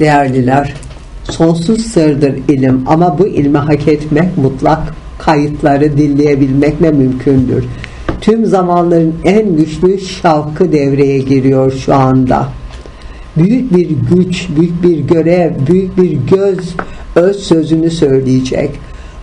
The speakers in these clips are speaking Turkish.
Değerliler, sonsuz sırdır ilim ama bu ilmi hak etmek mutlak kayıtları dinleyebilmekle mümkündür. Tüm zamanların en güçlü şavkı devreye giriyor şu anda. Büyük bir güç, büyük bir görev, büyük bir göz öz sözünü söyleyecek.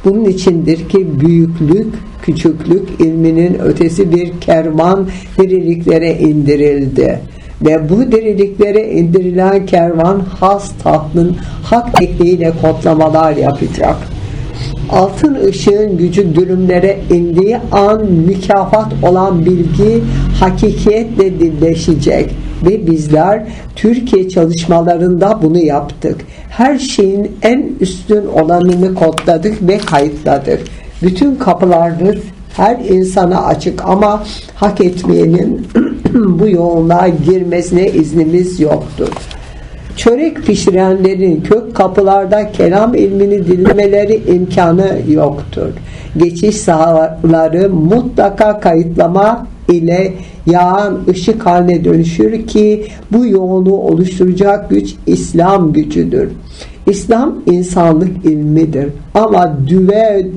Bunun içindir ki büyüklük, küçüklük ilminin ötesi bir kervan diriliklere indirildi. Ve bu diriliklere indirilen kervan has tahtın hak tekniğiyle kodlamalar yapacak. Altın ışığın gücü dürümlere indiği an mükafat olan bilgi hakikiyetle dilleşecek ve bizler Türkiye çalışmalarında bunu yaptık. Her şeyin en üstün olanını kodladık ve kayıtladık. Bütün kapılardır her insana açık ama hak etmeyenin bu yoğunluğa girmesine iznimiz yoktur. Çörek pişirenlerin kök kapılarda kelam ilmini dinlemeleri imkanı yoktur. Geçiş sahaları mutlaka kayıtlama ile yağan ışık haline dönüşür ki bu yoğunluğu oluşturacak güç İslam gücüdür. İslam insanlık ilmidir ama düve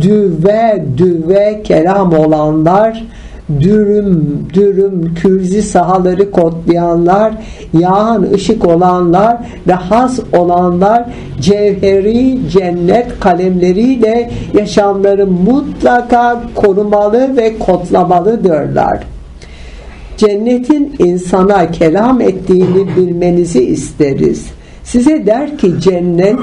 düve düve kelam olanlar dürüm dürüm kürzi sahaları kodlayanlar yağan ışık olanlar ve has olanlar cevheri cennet kalemleriyle yaşamları mutlaka korumalı ve kodlamalıdırlar. Cennetin insana kelam ettiğini bilmenizi isteriz Size der ki cennet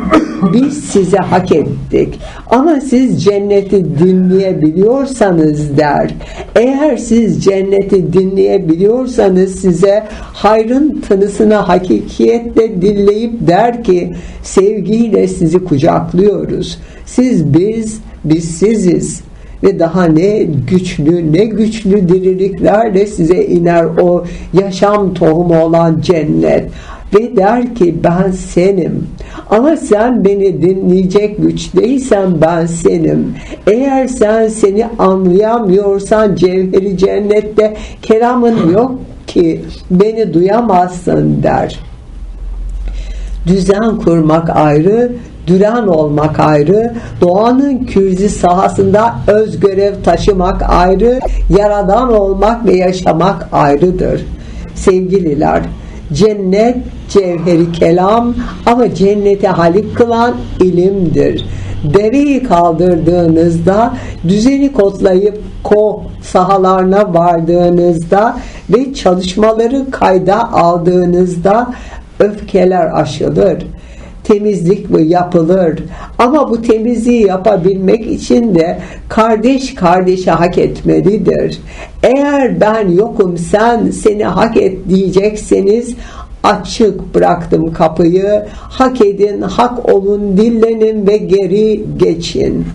biz size hak ettik. Ama siz cenneti dinleyebiliyorsanız der. Eğer siz cenneti dinleyebiliyorsanız size hayrın tınısını hakikiyetle dinleyip der ki sevgiyle sizi kucaklıyoruz. Siz biz, biz siziz ve daha ne güçlü ne güçlü diriliklerle size iner o yaşam tohumu olan cennet. Ve der ki ben senim. Ama sen beni dinleyecek güçteysen ben senim. Eğer sen seni anlayamıyorsan cevheri cennette kelamın yok ki beni duyamazsın. der. Düzen kurmak ayrı düren olmak ayrı, doğanın kürzi sahasında öz görev taşımak ayrı, yaradan olmak ve yaşamak ayrıdır. Sevgililer, cennet cevheri kelam ama cennete halik kılan ilimdir. Dereyi kaldırdığınızda, düzeni kodlayıp ko sahalarına vardığınızda ve çalışmaları kayda aldığınızda öfkeler aşılır temizlik mi yapılır. Ama bu temizliği yapabilmek için de kardeş kardeşe hak etmelidir. Eğer ben yokum sen seni hak et diyecekseniz açık bıraktım kapıyı. Hak edin, hak olun, dillenin ve geri geçin.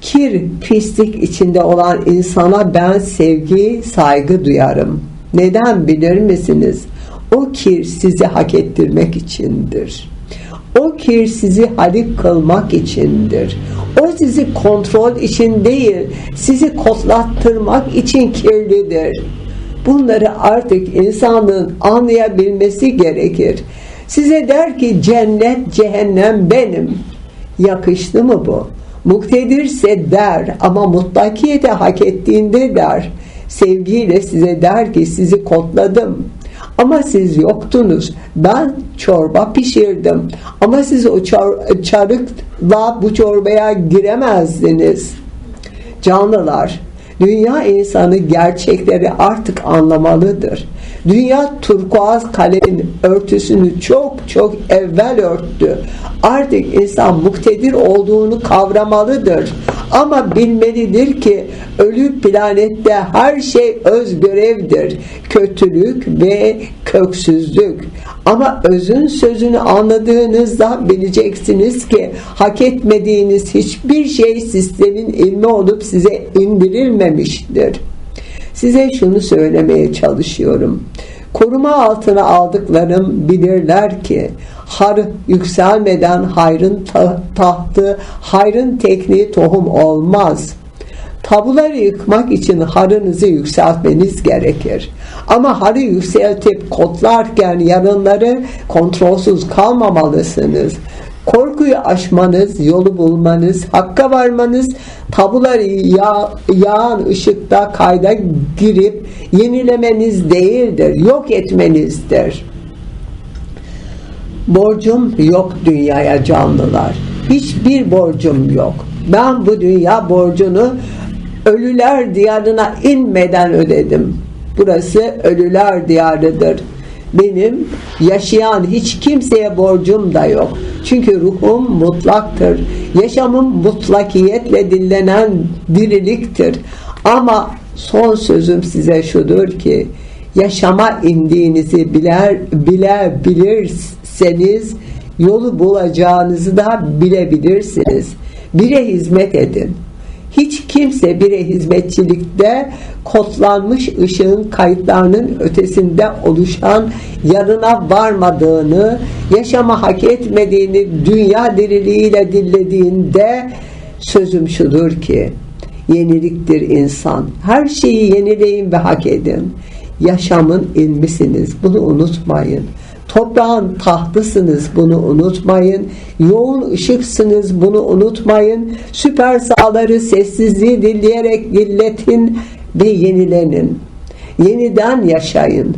Kir, pislik içinde olan insana ben sevgi, saygı duyarım. Neden bilir misiniz? O kir sizi hak ettirmek içindir. O kir sizi halik kılmak içindir. O sizi kontrol için değil, sizi kodlattırmak için kirlidir. Bunları artık insanlığın anlayabilmesi gerekir. Size der ki cennet, cehennem benim. Yakıştı mı bu? Muktedirse der ama mutlakiyete hak ettiğinde der. Sevgiyle size der ki sizi kodladım ama siz yoktunuz. Ben çorba pişirdim. Ama siz o çar çarıkla bu çorbaya giremezdiniz. Canlılar, dünya insanı gerçekleri artık anlamalıdır. Dünya turkuaz kalemin örtüsünü çok çok evvel örttü. Artık insan muktedir olduğunu kavramalıdır. Ama bilmelidir ki ölü planette her şey öz görevdir. Kötülük ve köksüzlük. Ama özün sözünü anladığınızda bileceksiniz ki hak etmediğiniz hiçbir şey sistemin ilmi olup size indirilmemiştir. Size şunu söylemeye çalışıyorum. Koruma altına aldıklarım bilirler ki har yükselmeden hayrın tahtı, hayrın tekniği tohum olmaz. Tabuları yıkmak için harınızı yükseltmeniz gerekir. Ama harı yükseltip kodlarken yarınları kontrolsüz kalmamalısınız. Korkuyu aşmanız, yolu bulmanız, hakka varmanız, tabuları yağ, yağan ışıkta kayda girip yenilemeniz değildir, yok etmenizdir. Borcum yok dünyaya canlılar. Hiçbir borcum yok. Ben bu dünya borcunu ölüler diyarına inmeden ödedim. Burası ölüler diyarıdır. Benim yaşayan hiç kimseye borcum da yok. Çünkü ruhum mutlaktır. Yaşamım mutlakiyetle dinlenen diriliktir. Ama son sözüm size şudur ki yaşama indiğinizi biler, bilebilirseniz yolu bulacağınızı da bilebilirsiniz. Bire hizmet edin. Hiç kimse bire hizmetçilikte kodlanmış ışığın kayıtlarının ötesinde oluşan yarına varmadığını, yaşama hak etmediğini dünya diriliğiyle dillediğinde sözüm şudur ki yeniliktir insan. Her şeyi yenileyin ve hak edin. Yaşamın ilmisiniz. Bunu unutmayın. Toprağın tahtısınız bunu unutmayın. Yoğun ışıksınız bunu unutmayın. Süper sağları sessizliği dinleyerek dilletin ve yenilenin. Yeniden yaşayın.